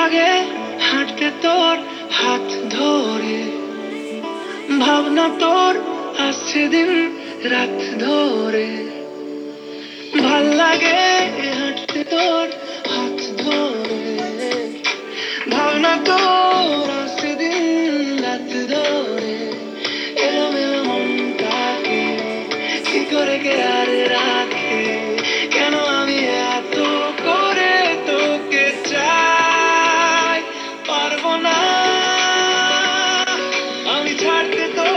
লাগে হাঁটতে তোর হাত ধরে। ভাবনা তোর আসছে দিন রাত ধরে। ভালো লাগে হাঁটতে তোর হাত ধরে। ভাবনা তোর আসছে দিন রাত ধরে। এরম এরম মনটাকে কি করে কে আর রাখে? ছাড়তে তো